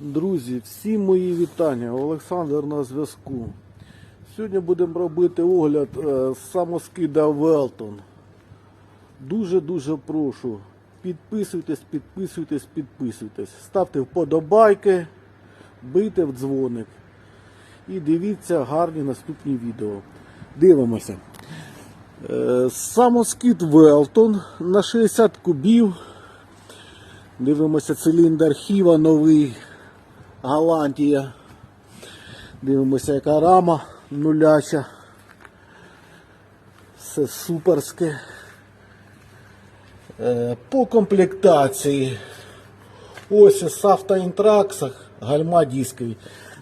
Друзі, всі мої вітання. Олександр на зв'язку. Сьогодні будемо робити огляд е, самоскида Велтон. Дуже-дуже прошу. Підписуйтесь, підписуйтесь, підписуйтесь. Ставте вподобайки, бийте в дзвоник. І дивіться гарні наступні відео. Дивимося. Е, Самоскид Велтон на 60 кубів. Дивимося циліндр Хіва новий. Голландія. Дивимося, яка рама нуляча. Все суперське. Е, По комплектації. Ось із автоінтраксах, гальма дискові.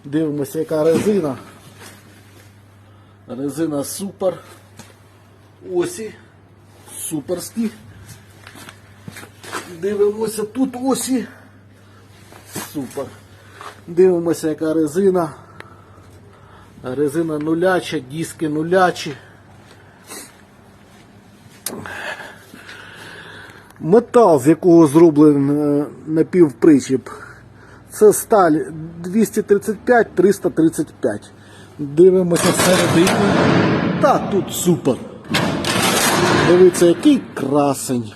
Дивимося, яка резина. Резина супер. Осі. Суперські. Дивимося тут осі. Супер. Дивимося, яка резина. Резина нуляча, диски нулячі. Метал, з якого зроблений е, напівпричіп. Це сталь 235-335. Дивимося всередині. Та тут супер. Дивіться, який красень.